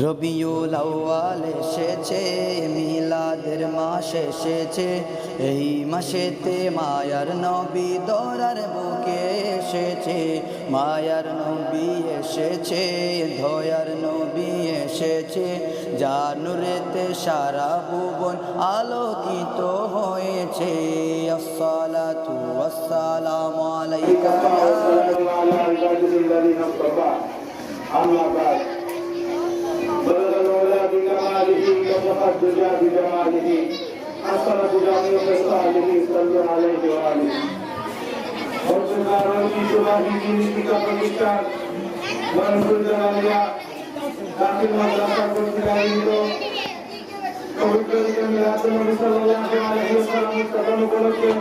রবিউল আউয়াল এসেছে, মিলাদের মাস এসেছে। এই মাসেতে মায়ার নবী দরার বুকে এসেছে, মায়ার নবী এসেছে ধয়ার নবী এসেছে। জানুরেতে সারা ভুবন আলোকিত হয়েছে। আসসালামু আলাইকা। ইয়া بكماله وصفى الدجى بجماله حسن بجانب خصاله صلوا عليه وآله পত্রকার ঐতিহ্যবাহী জিনিসটিকা প্রতিষ্ঠান মনসুর জামালিয়া দাখিল মাদ্রাসা কর্তৃক আয়োজিত পবিত্র ঈদে মিলাদুন নবী সাল্লাল্লাহু আলাইহি ওয়াসাল্লাম উদযাপন উপলক্ষে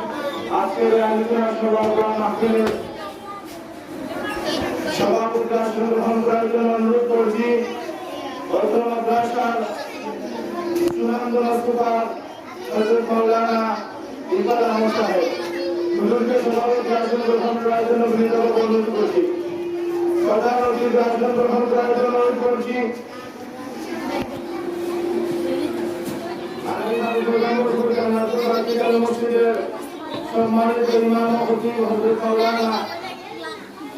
আজকের এই আলোচনা সভা বা মাহফিলের সভাপতি আসন চূড়ান্ত মস্তফার হজরত মৌলানা ইকবাল আহমদ সাহেব। হুজুরকে সভাপতি আসন গ্রহণ করার জন্য বিনীতভাবে অনুরোধ করছি। প্রধান অতিথি আসন গ্রহণ করার জন্য অনুরোধ করছি। সম্মানিত ইমাম হযরত মাওলানা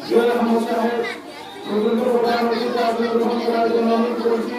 জুয়েল আহমদ সাহেব হুজুরকে প্রধান অতিথি আসন গ্রহণ করার জন্য অনুরোধ করছি।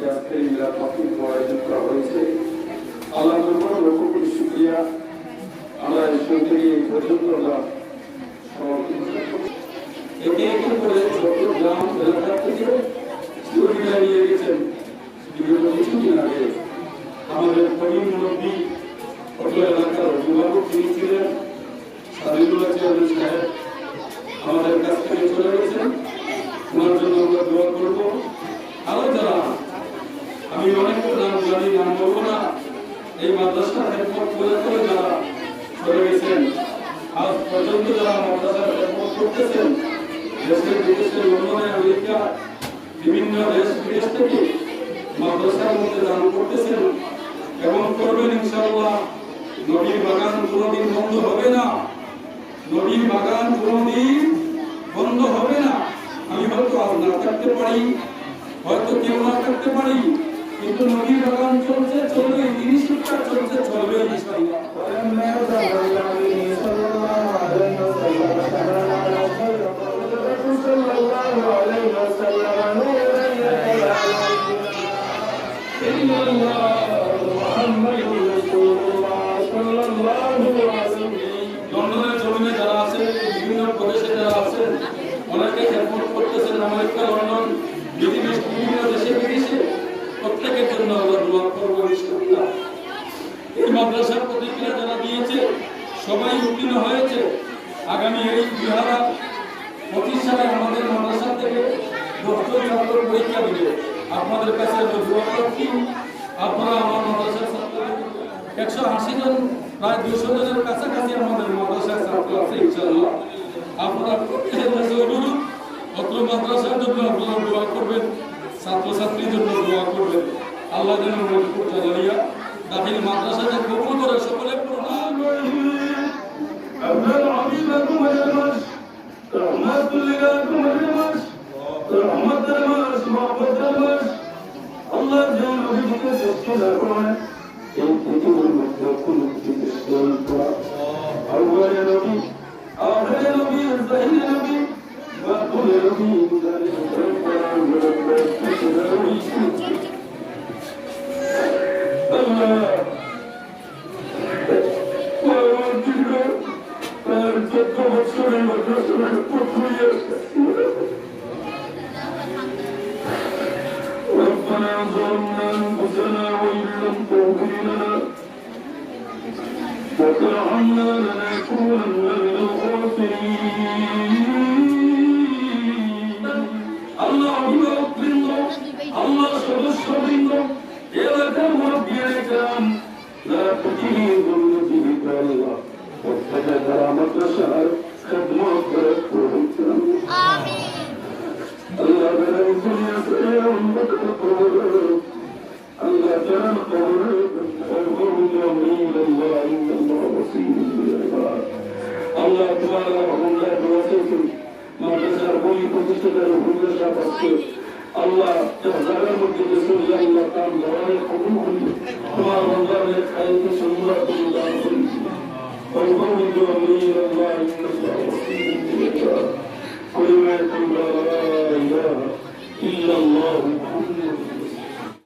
সাল্লাল্লাহু উপলক্ষে আজকে এই মিলাদ মাহফিল আয়োজন করা হয়েছে আল্লাহ দরবার লক্ষ কোটি শুকরিয়া আমরা এই শুরু থেকে এই পর্যন্ত আমরা একে একে করে চট্টগ্রাম এলাকা থেকে দূরে নিয়ে গেছেন বিগত কিছুদিন আগে আমাদের করিম নদী অত এলাকার অভিভাবক তিনি ছিলেন সাবিদুল্লাহ চেয়ারম্যান সাহেব আমাদের কাছ থেকে চলে গেছেন ওনার জন্য আমরা দোয়া করব আরও যারা আমি অনেক নাম জানি নাম বলব না এই মাদ্রাসা হেডপথ করে করে যারা চলে গেছেন, আজ পর্যন্ত যারা মাদ্রাসার হেডপথ করতেছেন, দেশের বিদেশের লন্ডনে আমেরিকা, বিভিন্ন দেশ বিদেশ থেকে মাদ্রাসার মধ্যে দান করতেছেন এবং করবেন ইনশাআল্লাহ। নবীর বাগান কোনোদিন বন্ধ হবে না। নদীর বাগান কোনোদিন বন্ধ হবে না। আমি হয়তো আর না থাকতে পারি, হয়তো কেউ না থাকতে পারি। কিন্তু নদীর বাগান চলছে, চলবে জিনিসটা চলছে, চলবে। লন্ডনের জমিনে যারা আছে, বিভিন্ন প্রদেশে যারা আছে অনেকে হেল্প করতেছেন আমেরিকা লন্ডন পৃথিবীর বিভিন্ন দেশে বিদেশে প্রত্যেকের জন্য আমরা দোয়া করব ইনশাআল্লাহ এই মাদ্রাসার প্রতিক্রিয়া যারা দিয়েছে সবাই উত্তীর্ণ হয়েছে আগামী এই সালে আমাদের মাদ্রাসা থেকে ডক্টর ছাত্র পরীক্ষা আপনাদের কাছে করছি। আপনারা আমার মাদ্রাসার একশো আশি জন, প্রায় দুশো জনের কাছাকাছি আমাদের মাদ্রাসার ছাত্র আছে আপনারা প্রত্যেকের মাদ্রাসার জন্য আপনারা দোয়া করবেন, ছাত্রছাত্রীর জন্য দোয়া করবেন। আল্লাহ যেন জানাইয়া দাখিল করে সকলে প্রণাম। أفضل عظيمكم الرمش رحمة لكم الرمش رحمة الرمش محبة الرمش الله جل وعلا تسكن Такого сурена, которого покуешь. ربنا ظلمنا انفسنا وان الله بلا الدنيا في أمك القرب الله كان قرب والقرب يومي لله إن الله وسيم بالعباد الله تعالى الله ما تزار قولي كنت تدعو كل الله تهزر المجلس الله قام دوائر قلوبهم وما الله لك حياتي والقول يومين الله إن الله بصير بالعباد كلمة لا إله إلا الله محمد